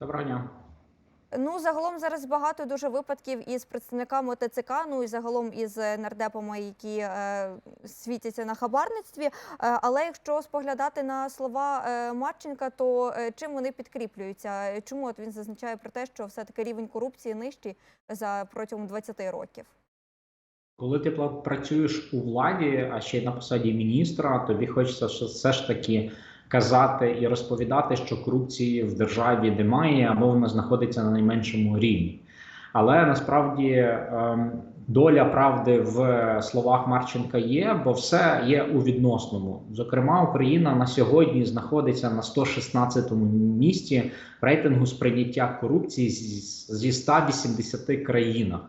Доброго дня. Ну, загалом зараз багато дуже випадків із представниками ТЦК, ну і загалом із е, нардепами, які е, світяться на хабарництві. Е, але якщо споглядати на слова е, Марченка, то е, чим вони підкріплюються? Чому от він зазначає про те, що все-таки рівень корупції нижчий за протягом 20 років? Коли ти працюєш у владі, а ще й на посаді міністра, тобі хочеться що все ж таки казати і розповідати, що корупції в державі немає або вона знаходиться на найменшому рівні. Але насправді ем, доля правди в словах Марченка є, бо все є у відносному. Зокрема, Україна на сьогодні знаходиться на 116-му місці в рейтингу сприйняття корупції зі зі 180 країнах.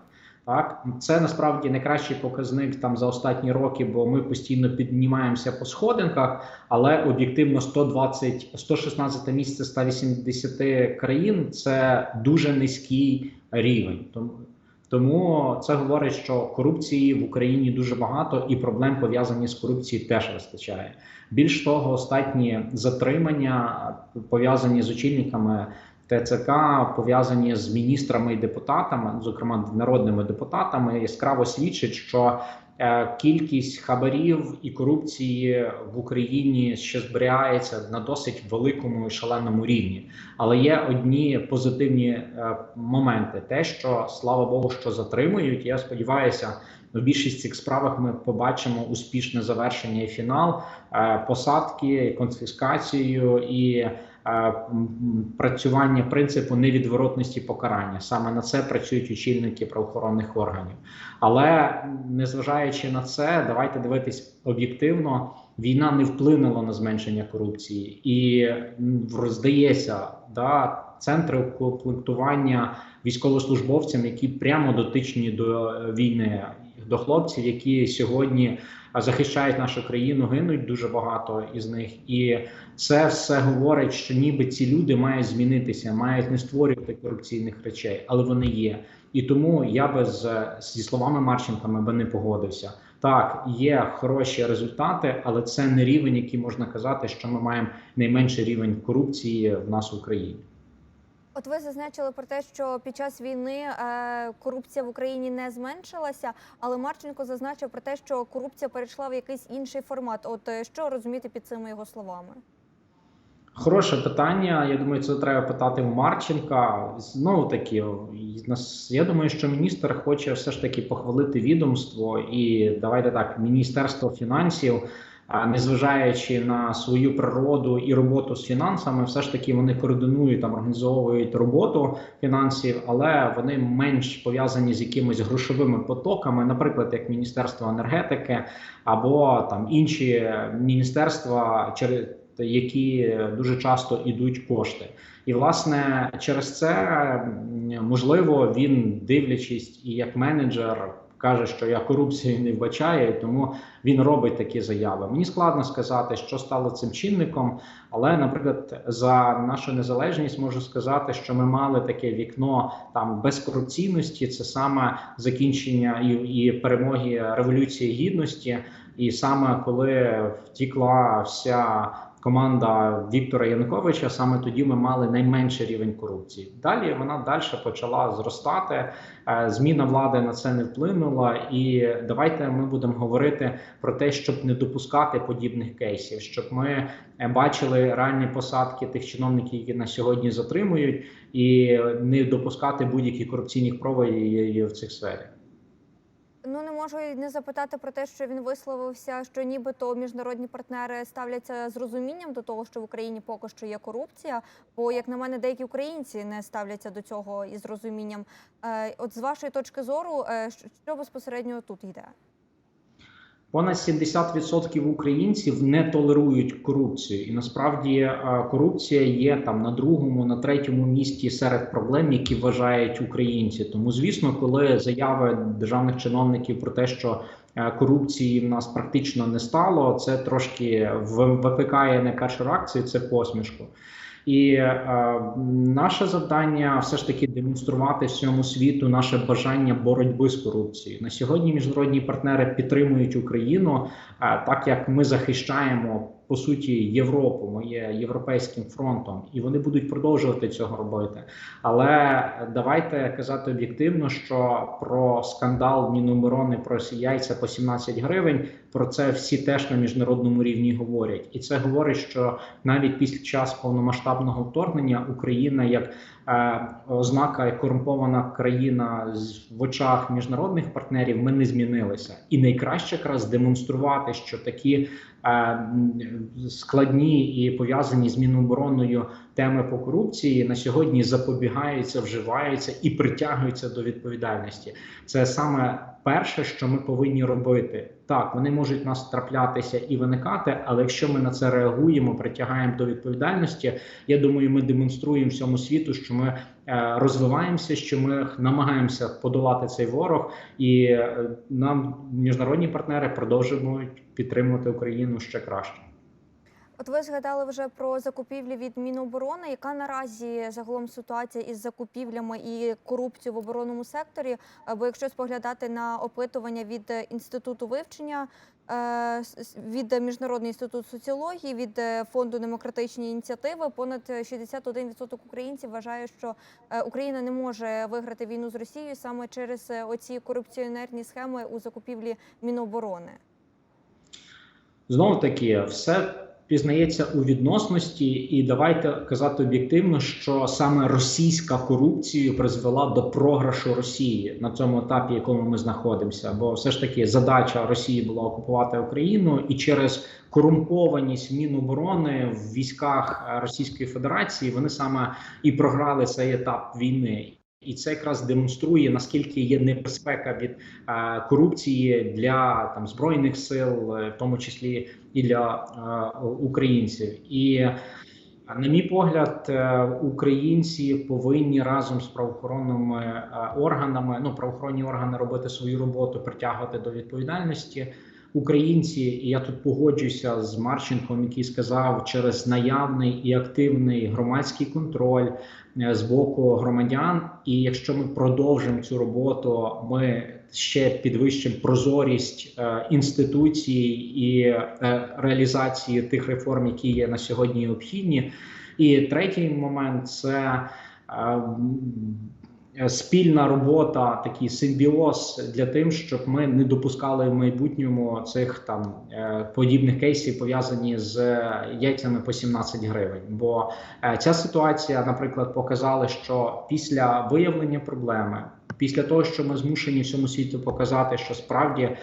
Так, це насправді найкращий показник там за останні роки, бо ми постійно піднімаємося по сходинках, але об'єктивно 120, 116 місце 180 країн це дуже низький рівень. Тому це говорить, що корупції в Україні дуже багато, і проблем пов'язані з корупцією теж вистачає. Більш того, останні затримання пов'язані з очільниками ТЦК пов'язані з міністрами і депутатами, зокрема народними депутатами, яскраво свідчить, що е, кількість хабарів і корупції в Україні ще зберігається на досить великому і шаленому рівні. Але є одні позитивні е, моменти: те, що слава Богу, що затримують. Я сподіваюся. В більшість цих справах ми побачимо успішне завершення і фінал, е, посадки, конфіскацію і е, працювання принципу невідворотності покарання. Саме на це працюють очільники правоохоронних органів. Але незважаючи на це, давайте дивитись об'єктивно. Війна не вплинула на зменшення корупції, і м, здається, да, центри комплектування військовослужбовцям, які прямо дотичні до е, війни, до хлопців, які сьогодні захищають нашу країну, гинуть дуже багато із них, і це все говорить, що ніби ці люди мають змінитися, мають не створювати корупційних речей, але вони є. І тому я би з зі словами Марченками би не погодився. Так, є хороші результати, але це не рівень, який можна казати, що ми маємо найменший рівень корупції в нас в Україні. От ви зазначили про те, що під час війни е, корупція в Україні не зменшилася, але Марченко зазначив про те, що корупція перейшла в якийсь інший формат. От е, що розуміти під цими його словами? Хороше питання. Я думаю, це треба питати у Марченка. Знову таки, я думаю, що міністр хоче все ж таки похвалити відомство і давайте так, міністерство фінансів. Незважаючи на свою природу і роботу з фінансами, все ж таки вони координують там, організовують роботу фінансів, але вони менш пов'язані з якимись грошовими потоками, наприклад, як Міністерство енергетики або там інші міністерства, через які дуже часто йдуть кошти. І власне через це можливо він дивлячись і як менеджер. Каже, що я корупцію не вбачаю, тому він робить такі заяви. Мені складно сказати, що стало цим чинником, але, наприклад, за нашу незалежність можу сказати, що ми мали таке вікно там безкорупційності. Це саме закінчення і, і перемоги революції гідності, і саме коли втікла вся команда Віктора Януковича, саме тоді ми мали найменший рівень корупції. Далі вона далі почала зростати. Е, Зміна влади на це не вплинула, і давайте ми будемо говорити про те, щоб не допускати подібних кейсів, щоб ми е, бачили реальні посадки тих чиновників, які на сьогодні затримують, і не допускати будь-які корупційні прояви в цих сферах. Ну не можу і не запитати про те, що він висловився, що нібито міжнародні партнери ставляться з розумінням до того, що в Україні поки що є корупція. Бо, як на мене, деякі українці не ставляться до цього із розумінням. Е, От з вашої точки зору, е, що- безпосередньо тут йде? Понад 70% українців не толерують корупцію, і насправді е, корупція є там на другому, на третьому місці серед проблем, які вважають українці. Тому, звісно, коли заяви державних чиновників про те, що е, корупції в нас практично не стало, це трошки викликає не першу реакцію, це посмішку. І е, наше завдання все ж таки демонструвати всьому світу наше бажання боротьби з корупцією. На сьогодні міжнародні партнери підтримують Україну, е, так як ми захищаємо по суті Європу, ми є європейським фронтом, і вони будуть продовжувати цього робити. Але давайте казати об'єктивно, що про скандал Міноборони про яйця по 17 гривень. Про це всі теж на міжнародному рівні говорять, і це говорить, що навіть після час повномасштабного вторгнення Україна як е, ознака корумпована країна в очах міжнародних партнерів, ми не змінилися, і найкраще якраз демонструвати, що такі е, складні і пов'язані з мінобороною теми по корупції на сьогодні запобігаються, вживаються і притягуються до відповідальності. Це саме перше, що ми повинні робити. Так, вони можуть нас траплятися і виникати, але якщо ми на це реагуємо, притягаємо до відповідальності, я думаю, ми демонструємо всьому світу, що ми е, розвиваємося, що ми намагаємося подолати цей ворог, і е, нам міжнародні партнери продовжують підтримувати Україну ще краще. От ви згадали вже про закупівлі від Міноборони. Яка наразі загалом ситуація із закупівлями і корупцією в оборонному секторі? Бо якщо споглядати на опитування від інституту вивчення, е, від міжнародного інституту соціології, від е, фонду демократичні ініціативи, понад 61% українців вважає, що е, Україна не може виграти війну з Росією саме через оці корупціонерні схеми у закупівлі Міноборони. Знову таки, все пізнається у відносності, і давайте казати об'єктивно, що саме російська корупція призвела до програшу Росії на цьому етапі, якому ми знаходимося. Бо все ж таки задача Росії була окупувати Україну, і через корумпованість Міноборони в військах Російської Федерації вони саме і програли цей етап війни. І це якраз демонструє наскільки є небезпека від е, корупції для там збройних сил, е, в тому числі і для е, українців. І на мій погляд, е, українці повинні разом з правоохоронними е, органами, ну правоохоронні органи робити свою роботу, притягувати до відповідальності. Українці, і я тут погоджуюся з Марченком, який сказав, через наявний і активний громадський контроль е, з боку громадян. І якщо ми продовжимо цю роботу, ми ще підвищимо прозорість е, інституцій і е, реалізації тих реформ, які є на сьогодні необхідні. І третій момент це спільна робота, такий симбіоз для тим, щоб ми не допускали в майбутньому цих там е, подібних кейсів пов'язані з яйцями по 17 гривень. Бо е, ця ситуація, наприклад, показала, що після виявлення проблеми. Після того, що ми змушені всьому світу показати, що справді е,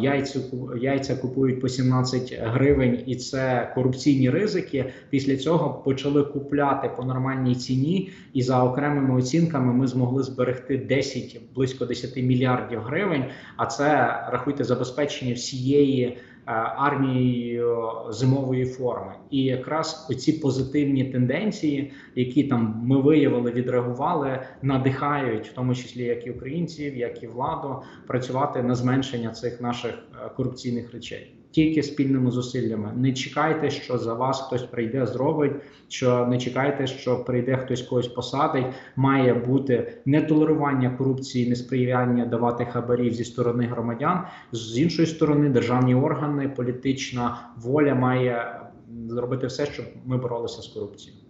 яйця, яйця купують по 17 гривень, і це корупційні ризики. Після цього почали купляти по нормальній ціні, і за окремими оцінками ми змогли зберегти 10, близько 10 мільярдів гривень. А це рахуйте забезпечення всієї е, армією зимової форми. І якраз оці позитивні тенденції, які там ми виявили, відреагували, надихають, в тому числі як і українців, як і владу, працювати на зменшення цих наших е, корупційних речей. Тільки спільними зусиллями. Не чекайте, що за вас хтось прийде, зробить. Що не чекайте, що прийде хтось когось посадить. Має бути нетолерування корупції, несприяння давати хабарів зі сторони громадян. З іншої сторони, державні органи, політична воля має зробити все, щоб ми боролися з корупцією.